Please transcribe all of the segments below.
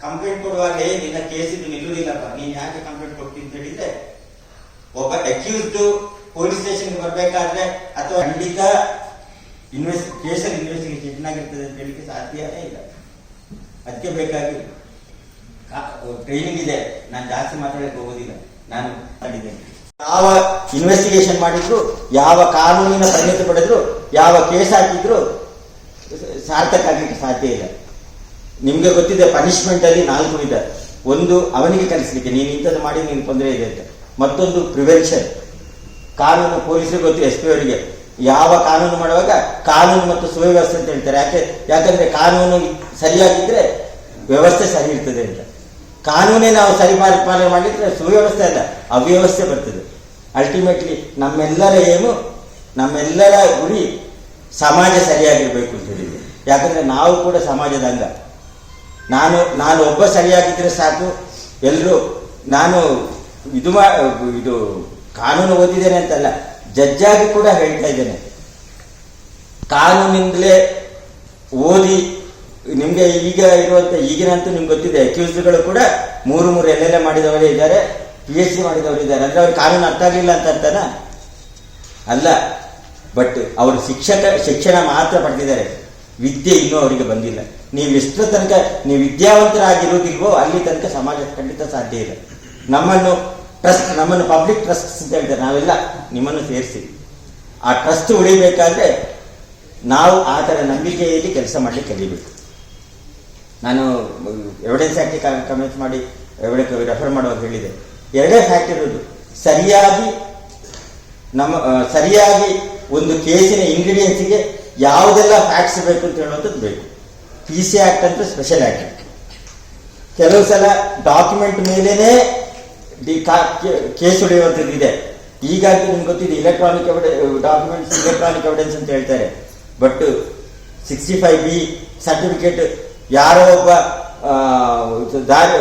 Complaint ಕೊಡುವಾಗ "ಏ, ನಿನ್ನ ಕೇಸ್ ಇದು ನಿಲ್ಲುವುದಿಲ್ಲಪ್ಪ ನೀನ್ ಯಾಕೆ ಕಂಪ್ಲೇಂಟ್ ಕೊಡ್ತೀನಿ ಅಂತ ಹೇಳಿದ್ರೆ ಒಬ್ಬ ಅಕ್ಯೂಸ್ಡ್ ಪೊಲೀಸ್ ಸ್ಟೇಷನ್ ಬರಬೇಕಾದ್ರೆ ಅಥವಾ ಖಂಡಿತ ಇನ್ವೆಸ್ಟ್ ಕೇಸಲ್ಲಿ ಇನ್ವೆಸ್ಟಿಗೇಷನ್ ಆಗಿರ್ತದೆ ಅಂತ ಹೇಳಿಕ್ಕೆ ಸಾಧ್ಯವೇ ಇಲ್ಲ. ಅದಕ್ಕೆ ಬೇಕಾಗಿ ಟ್ರೈನಿಂಗ್ ಇದೆ. ನಾನು ಜಾಸ್ತಿ ಮಾತಾಡಕ್ಕೆ ಹೋಗೋದಿಲ್ಲ. ನಾನು ಮಾಡಿದ್ದೇನೆ. ಯಾವ ಇನ್ವೆಸ್ಟಿಗೇಷನ್ ಮಾಡಿದ್ರು ಯಾವ ಕಾನೂನಿನ ಪರಿಣಿತ ಪಡೆದ್ರು ಯಾವ ಕೇಸ್ ಹಾಕಿದ್ರು ಸಾರ್ಥಕ ಆಗಲಿಕ್ಕೆ ಸಾಧ್ಯ ಇಲ್ಲ. ನಿಮ್ಗೆ ಗೊತ್ತಿದೆ ಪನಿಷ್ಮೆಂಟ್ ಅಲ್ಲಿ ನಾಲ್ಕು ವಿಧ. ಒಂದು, ಅವನಿಗೆ ಕಲಿಸಲಿಕ್ಕೆ, ನೀನು ಇಂಥದ್ದು ಮಾಡಿ, ನೀನು ತೊಂದರೆ ಇದೆ ಅಂತ. ಮತ್ತೊಂದು ಪ್ರಿವೆನ್ಷನ್ ಕಾನೂನು, ಪೊಲೀಸರಿಗೆ ಗೊತ್ತು, ಎಸ್ ಪಿ ಅವರಿಗೆ. ಯಾವ ಕಾನೂನು ಮಾಡುವಾಗ ಕಾನೂನು ಮತ್ತು ಸುವ್ಯವಸ್ಥೆ ಅಂತ ಹೇಳ್ತಾರೆ. ಯಾಕೆ? ಯಾಕಂದ್ರೆ ಕಾನೂನು ಸರಿಯಾಗಿದ್ರೆ ವ್ಯವಸ್ಥೆ ಸರಿ ಇರ್ತದೆ ಅಂತ. ಕಾನೂನೇ ನಾವು ಸರಿ ಪಾಲನೆ ಮಾಡಿದ್ರೆ ಸುವ್ಯವಸ್ಥೆ ಅಲ್ಲ, ಅವ್ಯವಸ್ಥೆ ಬರ್ತದೆ. ಅಲ್ಟಿಮೇಟ್ಲಿ ನಮ್ಮೆಲ್ಲರ ಏನು ನಮ್ಮೆಲ್ಲರ ಗುರಿ ಸಮಾಜ ಸರಿಯಾಗಿರಬೇಕು ಅಂತ ಹೇಳಿದೆ ಯಾಕಂದ್ರೆ ನಾವು ಕೂಡ ಸಮಾಜದ ಅಂಗ. ನಾನು ನಾನು ಒಬ್ಬ ಸರಿಯಾಗಿದ್ದರೆ ಸಾಕು. ಎಲ್ಲರೂ ನಾನು ಇದು ಮಾ, ಇದು ಕಾನೂನು ಓದಿದ್ದೇನೆ ಅಂತಲ್ಲ, ಜಡ್ಜಾಗಿ ಕೂಡ ಹೇಳ್ತಾ ಇದ್ದೇನೆ. ಕಾನೂನಿಂದಲೇ ಓದಿ, ನಿಮಗೆ ಈಗ ಇರುವಂಥ ಈಗಿನಂತೂ ನಿಮ್ಗೆ ಗೊತ್ತಿದೆ ಅಕ್ಯೂಸ್ಡ್ಗಳು ಕೂಡ ಮೂರು ಮೂರು ಎಲ್ ಎಲ್ ಮಾಡಿದವರೇ ಇದ್ದಾರೆ ಪಿ ಎಚ್ ಸಿ ಮಾಡಿದವರು ಇದ್ದಾರೆ. ಅಂದರೆ ಅವ್ರಿಗೆ ಕಾನೂನು ಅರ್ಥ ಆಗಲಿಲ್ಲ ಅಂತ ಅರ್ಥನಾ ಅಲ್ಲ? ಬಟ್ ಅವರು ಶಿಕ್ಷಕ, ಶಿಕ್ಷಣ ಮಾತ್ರ ಪಡೆದಿದ್ದಾರೆ. ವಿದ್ಯೆ ಇನ್ನೂ ಅವರಿಗೆ ಬಂದಿಲ್ಲ. ನೀವು ಎಷ್ಟರ ತನಕ, ನೀವು ವಿದ್ಯಾವಂತರಾಗಿರೋದಿಲ್ವೋ ಅಲ್ಲಿ ತನಕ ಸಮಾಜ ಖಂಡಿತ ಸಾಧ್ಯ ಇಲ್ಲ ನಮ್ಮನ್ನು ಟ್ರಸ್ಟ್ ನಮ್ಮನ್ನು ಪಬ್ಲಿಕ್ ಟ್ರಸ್ಟ್ ಅಂತ ಹೇಳ್ತಾರೆ. ನಾವೆಲ್ಲ ನಿಮ್ಮನ್ನು ಸೇರಿಸಿ ಆ ಟ್ರಸ್ಟ್ ಉಳಿಬೇಕಾದ್ರೆ ನಾವು ಆ ಥರ ನಂಬಿಕೆಯಲ್ಲಿ ಕೆಲಸ ಮಾಡಲಿಕ್ಕೆ ಕಲಿಬೇಕು. ನಾನು ಎವಿಡೆನ್ಸ್ ಆಕ್ಟಿ ಕಮೆಂಟ್ ಮಾಡಿ ರೆಫರ್ ಮಾಡುವಾಗ ಹೇಳಿದೆ. ಎರಡೇ ಫ್ಯಾಕ್ಟ್ ಇರೋದು ಸರಿಯಾಗಿ ನಮ್ಮ ಸರಿಯಾಗಿ ಒಂದು ಕೇಸಿನ ಇಂಗ್ರೀಡಿಯೆಂಟ್ಸ್ಗೆ ಯಾವುದೆಲ್ಲ ಫ್ಯಾಕ್ಟ್ಸ್ ಬೇಕು ಅಂತ ಹೇಳುವಂಥದ್ದು ಬೇಕು. ಪಿ ಸಿ ಆ್ಯಕ್ಟ್ ಅಂದರೆ ಸ್ಪೆಷಲ್ ಆ್ಯಕ್ಟ್ ಕೆಲವು ಸಲ ಡಾಕ್ಯುಮೆಂಟ್ ಮೇಲೇನೆ ಕೇಸ್ ಹೊಡೆಯುವಂಥದ್ದು ಇದೆ. ಈಗಾಗಿ ನಿಮ್ಗೆ ಗೊತ್ತಿದೆ ಇಲೆಕ್ಟ್ರಾನಿಕ್ ಡಾಕ್ಯುಮೆಂಟ್ಸ್ ಇಲೆಕ್ಟ್ರಾನಿಕ್ ಎವಿಡೆನ್ಸ್ ಅಂತ ಹೇಳ್ತಾರೆ. But sixty five B certificate ಯಾರೋ ಒಬ್ಬ ದಾರಿ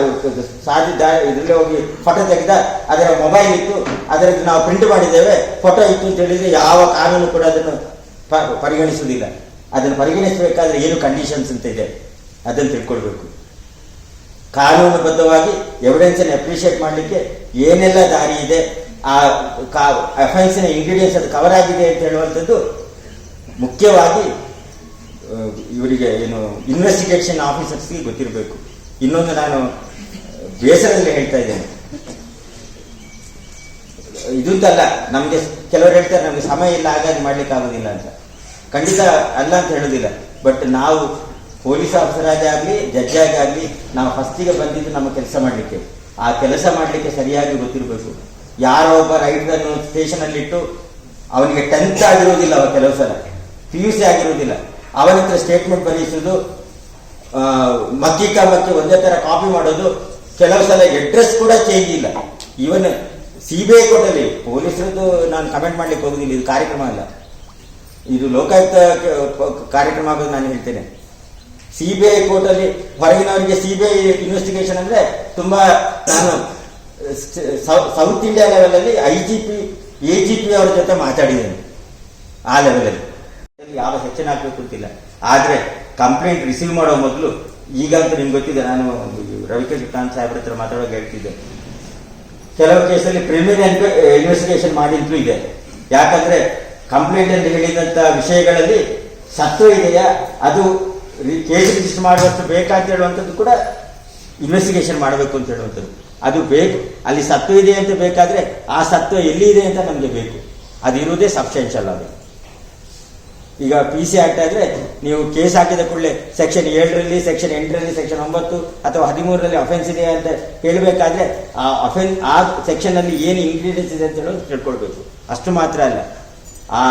ಸಾಧಿ ದಾರಿ, ಇದರಲ್ಲಿ ಹೋಗಿ ಫೋಟೋ ತೆಗೆದ, ಅದರ ಮೊಬೈಲ್ ಇತ್ತು, ಅದರದ್ದು ನಾವು ಪ್ರಿಂಟ್ ಮಾಡಿದ್ದೇವೆ ಫೋಟೋ ಇತ್ತು ಅಂತ ಹೇಳಿದರೆ ಯಾವ ಕಾನೂನು ಕೂಡ ಅದನ್ನು ಪರಿಗಣಿಸುವುದಿಲ್ಲ. ಅದನ್ನು ಪರಿಗಣಿಸಬೇಕಾದ್ರೆ ಏನು ಕಂಡೀಷನ್ಸ್ ಅಂತ ಇದೆ? ಅದನ್ನು ತಿಳ್ಕೊಳ್ಬೇಕು. ಕಾನೂನುಬದ್ಧವಾಗಿ ಎವಿಡೆನ್ಸ್ ಅನ್ನು ಅಪ್ರಿಷಿಯೇಟ್ ಮಾಡಲಿಕ್ಕೆ ಏನೆಲ್ಲ ದಾರಿ ಇದೆ, ಆ ಅಫೆನ್ಸಿನ ಇಂಗ್ರೀಡಿಯೆಂಟ್ಸ್ ಅದು ಕವರ್ ಆಗಿದೆ ಅಂತ ಹೇಳುವಂಥದ್ದು ಮುಖ್ಯವಾಗಿ ಇವರಿಗೆ ಏನು ಇನ್ವೆಸ್ಟಿಗೇಷನ್ ಆಫೀಸರ್ಸ್ಗೆ ಗೊತ್ತಿರಬೇಕು. ಇನ್ನೊಂದು ನಾನು ಬೇಸರದಲ್ಲಿ ಹೇಳ್ತಾ ಇದ್ದೇನೆ. ಇದಂತಲ್ಲ ನಮಗೆ ಕೆಲವರು ಹೇಳ್ತಾರೆ, ನಮಗೆ ಸಮಯ ಇಲ್ಲ ಹಾಗಾಗಿ ಮಾಡ್ಲಿಕ್ಕೆ ಆಗೋದಿಲ್ಲ ಅಂತ. ಖಂಡಿತ ಅಲ್ಲ ಅಂತ ಹೇಳೋದಿಲ್ಲ. ಬಟ್ ನಾವು ಪೊಲೀಸ್ ಆಫೀಸರ್ ಆಗಿ ಆಗಲಿ ಆಗಿ ಆಗಲಿ, ನಾವು ಫಸ್ಟಿಗೆ ಬಂದಿದ್ದು ನಮ್ಮ ಕೆಲಸ ಮಾಡ್ಲಿಕ್ಕೆ. ಆ ಕೆಲಸ ಮಾಡ್ಲಿಕ್ಕೆ ಸರಿಯಾಗಿ ಗೊತ್ತಿರಬೇಕು. ಯಾರೋ ಒಬ್ಬ ರೈಟರನ್ನು ಸ್ಟೇಷನಲ್ಲಿಟ್ಟು ಅವನಿಗೆ ಟೆಂತ್ ಆಗಿರುವುದಿಲ್ಲ ಅವ ಕೆಲವು ಸಲ. ಪಿ ಯು ಸಿ ಆಗಿರುವುದಿಲ್ಲ. ಅವನ ಹತ್ರ ಸ್ಟೇಟ್ಮೆಂಟ್ ಬರೆಯಿಸುದು ಮಕ್ಕಿ ಒಂದೇ ತರ ಕಾಪಿ ಮಾಡೋದು, ಕೆಲವು ಸಲ ಅಡ್ರೆಸ್ ಕೂಡ ಚೇಂಜ್ ಇಲ್ಲ. ಇವನ್ ಸಿ ಬಿ ಐ ಕೋರ್ಟಲ್ಲಿ ಪೊಲೀಸರದ್ದು ನಾನು ಕಮೆಂಟ್ ಮಾಡ್ಲಿಕ್ಕೆ ಹೋಗುದಿಲ್ಲ, ಇದು ಕಾರ್ಯಕ್ರಮ ಅಲ್ಲ. ಇದು ಲೋಕಾಯುಕ್ತ ಕಾರ್ಯಕ್ರಮ ಆಗೋದು ನಾನು ಹೇಳ್ತೇನೆ. ಸಿ ಬಿ ಐ ಕೋರ್ಟಲ್ಲಿ ಹೊರಗಿನವರಿಗೆ ಸಿ ಬಿ ಐ ಇನ್ವೆಸ್ಟಿಗೇಷನ್ ಅಂದ್ರೆ ತುಂಬಾ ನಾನು ಸೌತ್ ಇಂಡಿಯಾ ಲೆವೆಲಲ್ಲಿ I G P A G P ಅವರ ಜೊತೆ ಮಾತಾಡಿದ್ದೇನೆ, ಆ ಲೆವೆಲಲ್ಲಿ ಯಾವ ಹೆಚ್ಚಿನ ಹಾಕಬೇಕು ಅಂತಿಲ್ಲ ಆದ್ರೆ ಕಂಪ್ಲೇಂಟ್ ರಿಸೀವ್ ಮಾಡೋ ಮೊದಲು, ಈಗಂತೂ ನಿಮ್ಗೆ ಗೊತ್ತಿದೆ, ನಾನು ರವಿಕೇಶ್ ಕಾಂತ್ ಸಾಹೇಬ್ರ ಹತ್ರ ಮಾತಾಡೋಕೆ ಹೇಳ್ತಿದ್ದೆ. ಕೆಲವು ಕೇಸಲ್ಲಿ ಪ್ರಿಲಿಮಿನರಿ ಇನ್ವೆಸ್ಟಿಗೇಷನ್ ಮಾಡಿದ್ರು ಇದೆ. ಯಾಕಂದ್ರೆ ಕಂಪ್ಲೇಂಟ್ ಅಲ್ಲಿ ಹೇಳಿದಂತ ವಿಷಯಗಳಲ್ಲಿ ಸತ್ವ ಇದೆಯಾ? ಅದು ಕೇಸ್ ರಿಜಿಸ್ಟರ್ ಮಾಡುವಷ್ಟು ಬೇಕಂತ ಹೇಳುವಂಥದ್ದು ಕೂಡ ಇನ್ವೆಸ್ಟಿಗೇಷನ್ ಮಾಡಬೇಕು ಅಂತ ಹೇಳುವಂಥದ್ದು. ಅದು ಬೇಕು. ಅಲ್ಲಿ ಸತ್ವ ಇದೆ ಅಂತ ಬೇಕಾದ್ರೆ ಆ ಸತ್ವ ಎಲ್ಲಿ ಇದೆ ಅಂತ ನಮಗೆ ಬೇಕು. ಅದು ಇರುವುದೇ ಸಬ್ಸ್ಟೆನ್ಷಿಯಲ್ ಅದು ಈಗ ಪಿ ಸಿ ಆಕ್ಟ್ ಆದ್ರೆ ನೀವು ಕೇಸ್ ಹಾಕಿದ ಕೂಡಲೇ ಸೆಕ್ಷನ್ ಏಳರಲ್ಲಿ ಸೆಕ್ಷನ್ ಎಂಟರಲ್ಲಿ ಸೆಕ್ಷನ್ ಒಂಬತ್ತು ಅಥವಾ ಹದಿಮೂರರಲ್ಲಿ ಅಫೆನ್ಸ್ ಇದೆ ಅಂತ ಹೇಳಬೇಕಾದ್ರೆ ಆ ಅಫೆನ್ ಆ ಸೆಕ್ಷನ್ ಅಲ್ಲಿ ಏನು ಇಂಗ್ರೀಡಿಯೆಂಟ್ಸ್ ಇದೆ ಅಂತ ಹೇಳೋದು ತಿಳ್ಕೊಳ್ಬೇಕು. ಅಷ್ಟು ಮಾತ್ರ ಅಲ್ಲ. ಆ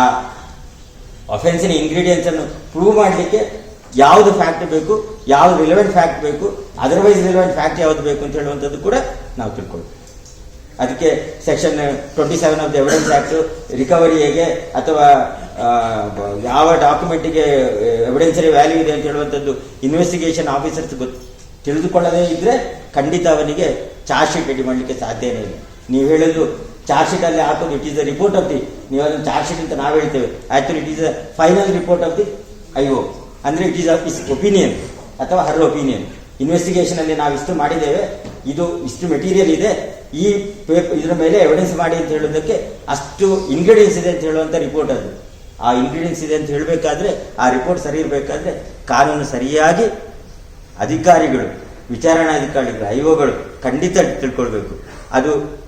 ಅಫೆನ್ಸಿನ ಇಂಗ್ರೀಡಿಯೆಂಟ್ಸ್ ಅನ್ನು ಪ್ರೂವ್ ಮಾಡಲಿಕ್ಕೆ ಯಾವುದು ಫ್ಯಾಕ್ಟ್ ಬೇಕು, ಯಾವ್ದು ರಿಲೆವೆಂಟ್ ಫ್ಯಾಕ್ಟ್ ಬೇಕು ಅದರ್ವೈಸ್ ರಿಲೆವೆಂಟ್ ಫ್ಯಾಕ್ಟ್ ಯಾವ್ದು ಬೇಕು ಅಂತ ಹೇಳುವಂಥದ್ದು ಕೂಡ ನಾವು ತಿಳ್ಕೊಳ್ಬೇಕು. ಅದಕ್ಕೆ section twenty seven of the evidence act recovery ಹೇಗೆ ಅಥವಾ ಯಾವ ಡಾಕ್ಯುಮೆಂಟಿಗೆ ಎವಿಡೆನ್ಸರಿ ವ್ಯಾಲ್ಯೂ ಇದೆ ಅಂತ ಹೇಳುವಂಥದ್ದು ಇನ್ವೆಸ್ಟಿಗೇಷನ್ ಆಫೀಸರ್ಸ್ ಗೊತ್ತು ತಿಳಿದುಕೊಳ್ಳದೇ ಇದ್ರೆ ಖಂಡಿತ ಅವನಿಗೆ ಚಾರ್ಜ್ ಶೀಟ್ ರೆಡಿ ಮಾಡಲಿಕ್ಕೆ ಸಾಧ್ಯನೇ ಇಲ್ಲ. ನೀವು ಹೇಳೋದು ಚಾರ್ಜ್ ಅಲ್ಲಿ ಹಾಕೋದು it is the report of the ನೀವು ಅದನ್ನು ಚಾರ್ಜ್ ಶೀಟ್ ಅಂತ ನಾವು ಹೇಳ್ತೇವೆ. Actually it is a final report of the I O ಅಂದ್ರೆ it is of his opinion ಅಥವಾ ಹರ್ ಒಪಿನಿಯನ್ ಇನ್ವೆಸ್ಟಿಗೇಷನ್ ಅಲ್ಲಿ ನಾವು ಇಷ್ಟು ಮಾಡಿದ್ದೇವೆ, ಇದು ಇಷ್ಟು ಮೆಟೀರಿಯಲ್ ಇದೆ, ಈ ಪೇಪರ್ ಇದರ ಮೇಲೆ ಎವಿಡೆನ್ಸ್ ಮಾಡಿ ಅಂತ ಹೇಳೋದಕ್ಕೆ ಅಷ್ಟು ಇಂಗ್ರೀಡಿಯನ್ಸ್ ಇದೆ ಅಂತ ಹೇಳುವಂತ ರಿಪೋರ್ಟ್ ಅದು. ಆ ಇಂಗ್ರೀಡಿಯನ್ಸ್ ಇದೆ ಅಂತ ಹೇಳಬೇಕಾದ್ರೆ, ಆ ರಿಪೋರ್ಟ್ ಸರಿ ಇರಬೇಕಾದ್ರೆ, ಕಾನೂನು ಸರಿಯಾಗಿ ಅಧಿಕಾರಿಗಳು ವಿಚಾರಣಾಧಿಕಾರಿಗಳು ಐಒಗಳು ಖಂಡಿತ ತಿಳ್ಕೊಳ್ಬೇಕು. ಅದು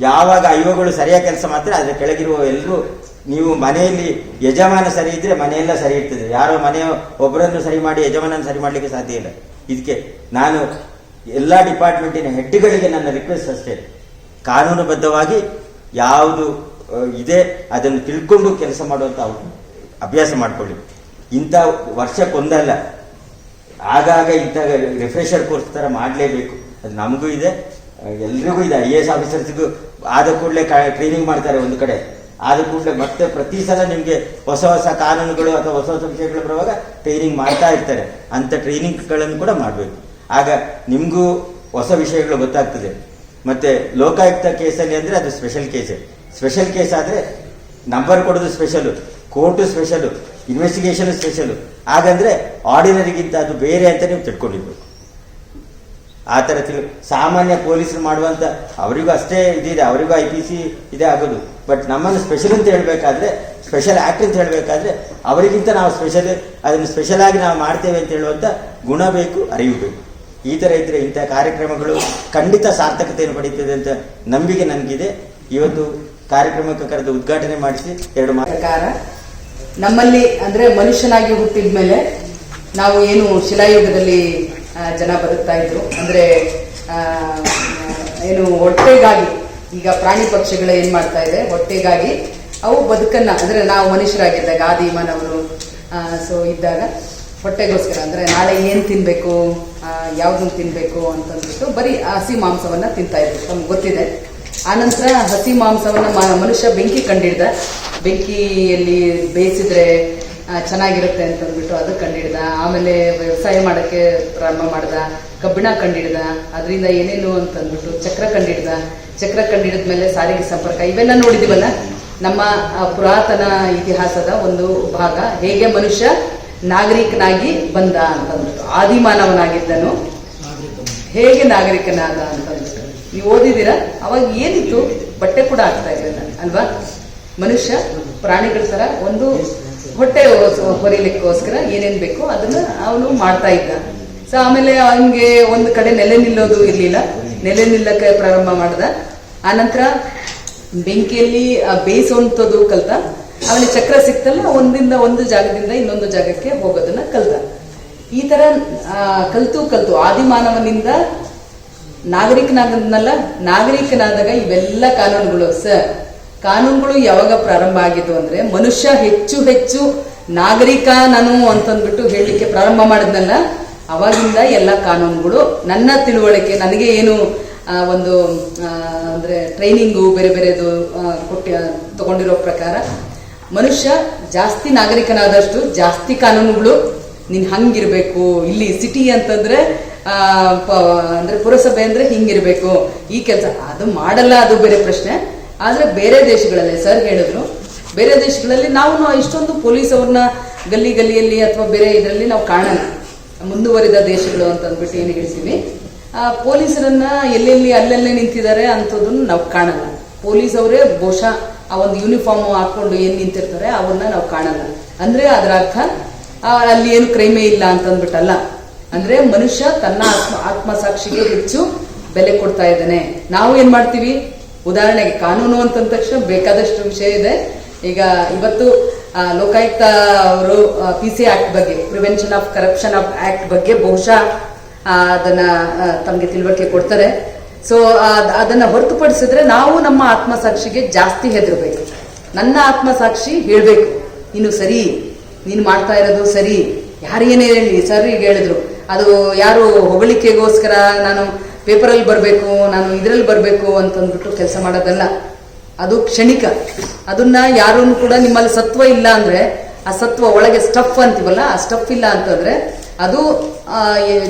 ಯಾವಾಗ ಐಒಗಳು ಸರಿಯಾಗಿ ಕೆಲಸ ಮಾತ್ರ ಅದರ ಕೆಳಗಿರುವ ಎಲ್ಲರೂ ನೀವು ಮನೆಯಲ್ಲಿ ಯಜಮಾನ ಸರಿ ಇದ್ರೆ ಮನೆಯೆಲ್ಲ ಸರಿ ಇರ್ತದೆ. ಯಾರೋ ಮನೆಯ ಒಬ್ಬರನ್ನು ಸರಿ ಮಾಡಿ ಯಜಮಾನನ ಸರಿ ಮಾಡಲಿಕ್ಕೆ ಸಾಧ್ಯ ಇಲ್ಲ. ಇದಕ್ಕೆ ನಾನು ಎಲ್ಲ ಡಿಪಾರ್ಟ್ಮೆಂಟಿನ ಹೆಡ್ಗಳಿಗೆ ನನ್ನ ರಿಕ್ವೆಸ್ಟ್ ಅಷ್ಟೇ. ಕಾನೂನುಬದ್ಧವಾಗಿ ಯಾವುದು ಇದೆ, ಅದನ್ನು ತಿಳ್ಕೊಂಡು ಕೆಲಸ ಮಾಡುವಂತ ಅವ್- ಅಭ್ಯಾಸ ಮಾಡಿಕೊಳ್ಳಿ. ಇಂಥ ವರ್ಷಕ್ಕೊಂದಲ್ಲ. ಆಗಾಗ ಇಂಥ ರಿಫ್ರೆಷರ್ ಕೋರ್ಸ್ ಥರ ಮಾಡಲೇಬೇಕು. ಅದು ನಮಗೂ ಇದೆ. ಎಲ್ರಿಗೂ ಇದೆ. ಐ ಎ ಎಸ್ ಆಫೀಸರ್ಸ್ಗೂ ಆದ ಕೂಡಲೇ ಟ್ರೈನಿಂಗ್ ಮಾಡ್ತಾರೆ ಒಂದು ಕಡೆ. ಆದ ಕೂಡಲೇ ಮತ್ತೆ ಪ್ರತಿ ಸಲ ನಿಮಗೆ ಹೊಸ ಹೊಸ ಕಾನೂನುಗಳು ಅಥವಾ ಹೊಸ ಹೊಸ ವಿಷಯಗಳು ಬರುವಾಗ ಟ್ರೈನಿಂಗ್ ಮಾಡ್ತಾ ಇರ್ತಾರೆ. ಅಂಥ ಟ್ರೈನಿಂಗ್ಗಳನ್ನು ಕೂಡ ಮಾಡಬೇಕು. ಆಗ ನಿಮಗೂ ಹೊಸ ವಿಷಯಗಳು ಗೊತ್ತಾಗ್ತದೆ. ಮತ್ತೆ ಲೋಕಾಯುಕ್ತ ಕೇಸಲ್ಲಿ ಅಂದರೆ ಅದು ಸ್ಪೆಷಲ್ ಕೇಸೇ ಸ್ಪೆಷಲ್ ಕೇಸ್ ಆದರೆ ನಂಬರ್ ಕೊಡೋದು special court special investigation special ಹಾಗಂದ್ರೆ ಆರ್ಡಿನರಿಗಿಂತ ಅದು ಬೇರೆ ಅಂತ ನೀವು ತಿಳ್ಕೊಂಡಿರ್ಬೇಕು. ಆ ಥರ ತಿಳಿ, ಸಾಮಾನ್ಯ ಪೊಲೀಸರು ಮಾಡುವಂಥ ಅವರಿಗೂ ಅಷ್ಟೇ ಇದಿದೆ, ಅವರಿಗೂ ಐ ಪಿ ಸಿ ಇದೇ ಆಗೋದು. ಬಟ್ ನಮ್ಮನ್ನು ಸ್ಪೆಷಲ್ ಅಂತ ಹೇಳಬೇಕಾದ್ರೆ ಸ್ಪೆಷಲ್ ಆ್ಯಕ್ಟ್ ಅಂತ ಹೇಳಬೇಕಾದ್ರೆ ಅವರಿಗಿಂತ ನಾವು ಸ್ಪೆಷಲ್ ಅದನ್ನು ಸ್ಪೆಷಲ್ ಆಗಿ ನಾವು ಮಾಡ್ತೇವೆ ಅಂತ ಹೇಳುವಂಥ ಗುಣ ಬೇಕು, ಅರಿವು ಬೇಕು. ಈ ಥರ ಇದ್ದರೆ ಇಂಥ ಕಾರ್ಯಕ್ರಮಗಳು ಖಂಡಿತ ಸಾರ್ಥಕತೆಯನ್ನು ಪಡೀತದೆ ಅಂತ ನಂಬಿಕೆ ನನಗಿದೆ. ಇವತ್ತು ಕಾರ್ಯಕ್ರಮಕ್ಕೆ ಕರೆದು ಉದ್ಘಾಟನೆ ಮಾಡಿಸಿ ಎರಡು ಪ್ರಕಾರ ನಮ್ಮಲ್ಲಿ ಅಂದ್ರೆ ಮನುಷ್ಯನಾಗಿ ಹುಟ್ಟಿದ ಮೇಲೆ ನಾವು ಏನು ಶಿಲಾಯುಗದಲ್ಲಿ ಜನ ಬದುಕ್ತಾ ಇದ್ರು. ಅಂದ್ರೆ ಏನು ಹೊಟ್ಟೆಗಾಗಿ ಈಗ ಪ್ರಾಣಿ ಪಕ್ಷಿಗಳು ಏನ್ ಮಾಡ್ತಾ ಇದೆ? ಹೊಟ್ಟೆಗಾಗಿ ಅವು ಬದುಕನ್ನ, ಅಂದ್ರೆ ನಾವು ಮನುಷ್ಯರಾಗಿದ್ದಾಗ ಆದಿ ಮಾನವರು ಸೊ ಇದ್ದಾಗ ಹೊಟ್ಟೆಗೋಸ್ಕರ, ಅಂದ್ರೆ ನಾಳೆ ಏನ್ ತಿನ್ಬೇಕು ಯಾವ್ದನ್ನ ತಿನ್ಬೇಕು ಅಂತಂದ್ಬಿಟ್ಟು ಬರೀ ಹಸಿ ಮಾಂಸವನ್ನ ತಿಂತಾ ಇದ್ರು. ನಮ್ಗೆ ಗೊತ್ತಿದೆ. ಆನಂತರ ಹಸಿ ಮಾಂಸವನ್ನು ಮನುಷ್ಯ ಬೆಂಕಿ ಕಂಡಿಡ್ದ. ಬೆಂಕಿಯಲ್ಲಿ ಬೇಯಿಸಿದ್ರೆ ಚೆನ್ನಾಗಿರುತ್ತೆ ಚೆನ್ನಾಗಿರುತ್ತೆ ಅಂತಂದ್ಬಿಟ್ಟು ಅದು ಕಂಡಿಡ್ದ. ಆಮೇಲೆ ವ್ಯವಸಾಯ ಮಾಡೋಕ್ಕೆ ಪ್ರಾರಂಭ ಮಾಡ್ದ. ಕಬ್ಬಿಣ ಕಂಡಿಡ್ದ. ಅದರಿಂದ ಏನೇನು ಅಂತಂದ್ಬಿಟ್ಟು ಚಕ್ರ ಕಂಡಿಡ್ದ. ಚಕ್ರ ಕಂಡಿಡಿದ್ಮೇಲೆ ಸಾರಿಗೆ ಸಂಪರ್ಕ. ಇವೆಲ್ಲ ನೋಡಿದಿವಲ್ಲ? ನಮ್ಮ ಪುರಾತನ ಇತಿಹಾಸದ ಒಂದು ಭಾಗ. ಹೇಗೆ ಮನುಷ್ಯ ನಾಗರಿಕನಾಗಿ ಬಂದ ಅಂತಂದ್ಬಿಟ್ಟು ಆದಿಮಾನವನಾಗಿದ್ದನು. ಹೇಗೆ ನಾಗರಿಕನಾದ ಅಂತಂದ್ಬಿಟ್ಟು ನೀವು ಓದಿದ್ದೀರಾ? ಅವಾಗ ಏನಿತ್ತು? ಬಟ್ಟೆ ಕೂಡ ಆಗ್ತಾ ಇರಲಿಲ್ಲ ಅಲ್ವಾ? ಮನುಷ್ಯ, ಪ್ರಾಣಿಗಳ ತರ ಒಂದು ಹೊಟ್ಟೆ ಹೊರಿಲಿಕ್ಕೋಸ್ಕರ ಏನೇನ್ ಬೇಕೋ ಅದನ್ನ ಅವನು ಮಾಡ್ತಾ ಇದ್ದ. ಸೊ ಆಮೇಲೆ ಅವನಿಗೆ ಒಂದು ಕಡೆ ನೆಲೆ ನಿಲ್ಲೋದು ಇರ್ಲಿಲ್ಲ. ನೆಲೆ ನಿಲ್ಲಕ್ಕೆ ಪ್ರಾರಂಭ ಮಾಡ್ದ. ಆನಂತರ ಬೆಂಕಿಯಲ್ಲಿ ಬೇಯಿಸುವಂಥದ್ದು ಕಲ್ತ. ಅವನಿಗೆ ಚಕ್ರ ಸಿಕ್ತಲ್ಲ, ಒಂದಿಂದ ಒಂದು ಜಾಗದಿಂದ ಇನ್ನೊಂದು ಜಾಗಕ್ಕೆ ಹೋಗೋದನ್ನ ಕಲ್ತ. ಈ ತರ ಕಲ್ತು ಕಲ್ತು ಆದಿಮಾನವನಿಂದ ನಾಗರಿಕನಾಗದ್ನಲ್ಲ, ನಾಗರಿಕನಾದಾಗ ಇವೆಲ್ಲ ಕಾನೂನುಗಳು. ಸರ್, ಕಾನೂನುಗಳು ಯಾವಾಗ ಪ್ರಾರಂಭ ಆಗಿದ್ದು ಅಂದ್ರೆ, ಮನುಷ್ಯ ಹೆಚ್ಚು ಹೆಚ್ಚು ನಾಗರಿಕ ನಾನು ಅಂತಂದ್ಬಿಟ್ಟು ಹೇಳಲಿಕ್ಕೆ ಪ್ರಾರಂಭ ಮಾಡಿದ್ನಲ್ಲ, ಅವಾಗಿಂದ ಎಲ್ಲ ಕಾನೂನುಗಳು. ನನ್ನ ತಿಳುವಳಿಕೆ, ನನಗೆ ಏನು ಒಂದು ಅಂದ್ರೆ ಟ್ರೈನಿಂಗು ಬೇರೆ ಬೇರೆದು ಕೊಟ್ಟಿ ತಗೊಂಡಿರೋ ಪ್ರಕಾರ, ಮನುಷ್ಯ ಜಾಸ್ತಿ ನಾಗರಿಕನಾದಷ್ಟು ಜಾಸ್ತಿ ಕಾನೂನುಗಳು ನೀನ್ ಹಂಗಿರ್ಬೇಕು. ಇಲ್ಲಿ ಸಿಟಿ ಅಂತಂದ್ರೆ ಅಂದ್ರೆ ಪುರಸಭೆ ಅಂದ್ರೆ ಹಿಂಗಿರ್ಬೇಕು. ಈ ಕೆಲಸ, ಅದು ಮಾಡಲ್ಲ, ಅದು ಬೇರೆ ಪ್ರಶ್ನೆ. ಆದ್ರೆ ಬೇರೆ ದೇಶಗಳಲ್ಲಿ ಸರ್ ಹೇಳಿದ್ರು, ಬೇರೆ ದೇಶಗಳಲ್ಲಿ ನಾವು ಇಷ್ಟೊಂದು ಪೊಲೀಸ್ ಅವ್ರನ್ನ ಗಲ್ಲಿ ಗಲ್ಲಿಯಲ್ಲಿ ಅಥವಾ ಬೇರೆ ಇದರಲ್ಲಿ ನಾವು ಕಾಣಲ್ಲ. ಮುಂದುವರಿದ ದೇಶಗಳು ಅಂತ ಅಂದ್ಬಿಟ್ಟು ಏನು ಹೇಳ್ತೀವಿ? ಆ, ಪೊಲೀಸರನ್ನ ಎಲ್ಲೆಲ್ಲಿ, ಅಲ್ಲಲ್ಲೇ ನಿಂತಿದ್ದಾರೆ ಅಂಥದ್ದನ್ನು ನಾವು ಕಾಣಲ್ಲ. ಪೊಲೀಸ್ ಅವರೇ ಬಹುಶಃ ಆ ಒಂದು ಯೂನಿಫಾರ್ಮ್ ಹಾಕೊಂಡು ಏನ್ ನಿಂತಿರ್ತಾರೆ, ಅವನ್ನ ನಾವು ಕಾಣಲ್ಲ. ಅಂದ್ರೆ ಅದರ ಅರ್ಥ ಅಲ್ಲಿ ಏನು ಕ್ರೈಮೇ ಇಲ್ಲ ಅಂತ ಅಂದ್ಬಿಟ್ಟಲ್ಲ ಅಂದ್ರೆ ಮನುಷ್ಯ ತನ್ನ ಆತ್ಮ ಆತ್ಮಸಾಕ್ಷಿಗೆ ಹೆಚ್ಚು ಬೆಲೆ ಕೊಡ್ತಾ ಇದ್ದಾನೆ. ನಾವು ಏನ್ ಮಾಡ್ತೀವಿ? ಉದಾಹರಣೆಗೆ ಕಾನೂನು ಅಂತಂದ ತಕ್ಷಣ ಬೇಕಾದಷ್ಟು ವಿಷಯ ಇದೆ. ಈಗ ಇವತ್ತು ಲೋಕಾಯುಕ್ತ ಅವರು ಪಿ ಸಿ ಆಕ್ಟ್ ಬಗ್ಗೆ prevention of corruption of act ಬಗ್ಗೆ ಬಹುಶಃ ಅದನ್ನ ತಮಗೆ ತಮ್ಗೆ ತಿಳುವಳಿಕೆ ಕೊಡ್ತಾರೆ. ಸೊ ಅದನ್ನ ಹೊರತುಪಡಿಸಿದ್ರೆ ನಾವು ನಮ್ಮ ಆತ್ಮಸಾಕ್ಷಿಗೆ ಜಾಸ್ತಿ ಹೆದರಬೇಕು. ನನ್ನ ಆತ್ಮಸಾಕ್ಷಿ ಹೇಳಬೇಕು ಇನ್ನು ಸರಿ ನೀನು ಮಾಡ್ತಾ ಇರೋದು ಸರಿ. ಯಾರು ಏನೇ ಹೇಳಿ ಸರ್ ಈಗ ಹೇಳಿದ್ರು. ಅದು ಯಾರು ಹೊಗಳಿಕೆಗೋಸ್ಕರ ನಾನು ಪೇಪರಲ್ಲಿ ಬರಬೇಕು, ನಾನು ಇದರಲ್ಲಿ ಬರಬೇಕು ಅಂತಂದ್ಬಿಟ್ಟು ಕೆಲಸ ಮಾಡೋದಲ್ಲ. ಅದು ಕ್ಷಣಿಕ. ಅದನ್ನ ಯಾರೂ ಕೂಡ ನಿಮ್ಮಲ್ಲಿ ಸತ್ವ ಇಲ್ಲ ಅಂದ್ರೆ, ಆ ಸತ್ವ ಒಳಗೆ ಸ್ಟಫ್ ಅಂತೀವಲ್ಲ, ಆ ಸ್ಟಫ್ ಇಲ್ಲ ಅಂತಂದ್ರೆ ಅದು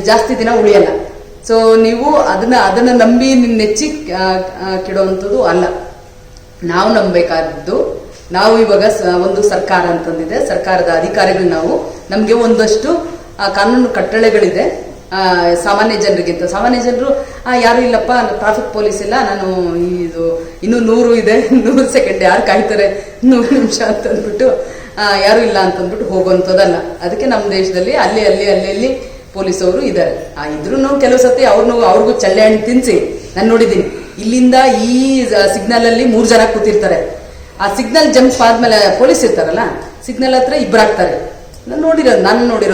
ಜಾಸ್ತಿ ದಿನ ಉಳಿಯಲ್ಲ. ಸೊ ನೀವು ಅದನ್ನ ಅದನ್ನ ನಂಬಿ ನಿಮ್ಮ ನೆಚ್ಚಿ ಕೆಡುವಂಥದ್ದು ಅಲ್ಲ. ನಾವು ನಂಬಬೇಕಾದದ್ದು ನಾವು ಇವಾಗ ಒಂದು ಸರ್ಕಾರ ಅಂತಂದಿದೆ. ಸರ್ಕಾರದ ಅಧಿಕಾರಿಗಳು ನಾವು. ನಮಗೆ ಒಂದಷ್ಟು ಕಾನೂನು ಕಟ್ಟಳೆಗಳಿದೆ. ಸಾಮಾನ್ಯ ಜನರಿಗಿಂತ. ಸಾಮಾನ್ಯ ಜನರು ಯಾರು ಇಲ್ಲಪ್ಪ ಟ್ರಾಫಿಕ್ ಪೊಲೀಸ್ ಇಲ್ಲ, ನಾನು ಇದು, ಇನ್ನೂ ನೂರು ಇದೆ, ನೂರು ಸೆಕೆಂಡ್ ಯಾರು ಕಾಯ್ತಾರೆ, ನೂರು ನಿಮಿಷ ಅಂತ ಅಂದ್ಬಿಟ್ಟು ಯಾರು ಇಲ್ಲ ಅಂತ ಅಂದ್ಬಿಟ್ಟು ಹೋಗುವಂಥದ್ದಲ್ಲ. ಅದಕ್ಕೆ ನಮ್ಮ ದೇಶದಲ್ಲಿ ಅಲ್ಲಿ ಅಲ್ಲಿ ಅಲ್ಲಿ ಅಲ್ಲಿ ಪೊಲೀಸವರು ಇದ್ದಾರೆ ಇದ್ರೂ ಕೆಲವು ಸತಿ ಅವ್ರನ್ನೂ ಅವ್ರಿಗೂ ಚಳ್ಳೆ ಹಣ್ಣು ತಿನ್ಸಿ. ನಾನು ನೋಡಿದ್ದೀನಿ. ಇಲ್ಲಿಂದ ಈ ಸಿಗ್ನಲ್ ಅಲ್ಲಿ ಮೂರ್ ಜನ ಕೂತಿರ್ತಾರೆ. ಆ ಸಿಗ್ನಲ್ ಜಂಪ್ ಆದ್ಮೇಲೆ ಪೊಲೀಸ್ ಇರ್ತಾರಲ್ಲ ಸಿಗ್ನಲ್ ಹತ್ರ ಇಬ್ಬರಾಗ್ತಾರೆ ನಾನು ನೋಡಿರೋದು ನಾನು ನೋಡಿರೋ